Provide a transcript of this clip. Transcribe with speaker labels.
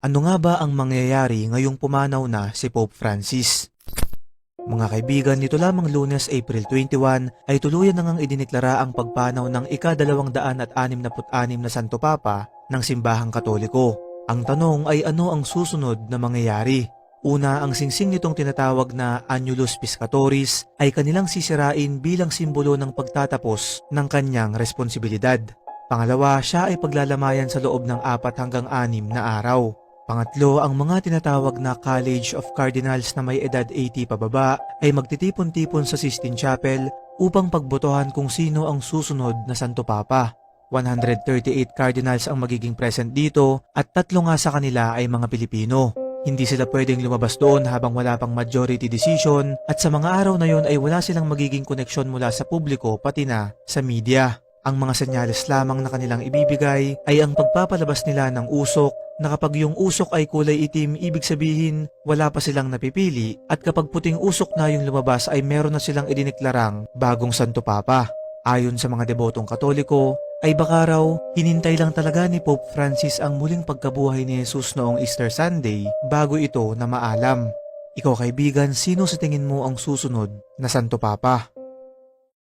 Speaker 1: Ano nga ba ang mangyayari ngayong pumanaw na si Pope Francis? Mga kaibigan, nito lamang lunes April 21 ay tuluyan na ngang idineklara ang pagpanaw ng ika-266 na Santo Papa ng Simbahang Katoliko. Ang tanong ay ano ang susunod na mangyayari? Una, ang singsing nitong tinatawag na Annulus Piscatoris ay kanilang sisirain bilang simbolo ng pagtatapos ng kanyang responsibilidad. Pangalawa, siya ay paglalamayan sa loob ng apat hanggang anim na araw. Pangatlo, ang mga tinatawag na College of Cardinals na may edad 80 pababa ay magtitipon-tipon sa Sistine Chapel upang pagbotohan kung sino ang susunod na Santo Papa. 138 cardinals ang magiging present dito at tatlo nga sa kanila ay mga Pilipino. Hindi sila pwedeng lumabas doon habang wala pang majority decision at sa mga araw na yon ay wala silang magiging koneksyon mula sa publiko pati na sa media. Ang mga senyales lamang na kanilang ibibigay ay ang pagpapalabas nila ng usok na kapag yung usok ay kulay itim, ibig sabihin wala pa silang napipili at kapag puting usok na yung lumabas ay meron na silang idiniklarang bagong Santo Papa. Ayon sa mga debotong katoliko, ay baka raw hinintay lang talaga ni Pope Francis ang muling pagkabuhay ni Jesus noong Easter Sunday bago ito na maalam. Ikaw kaibigan, sino sa tingin mo ang susunod na Santo Papa?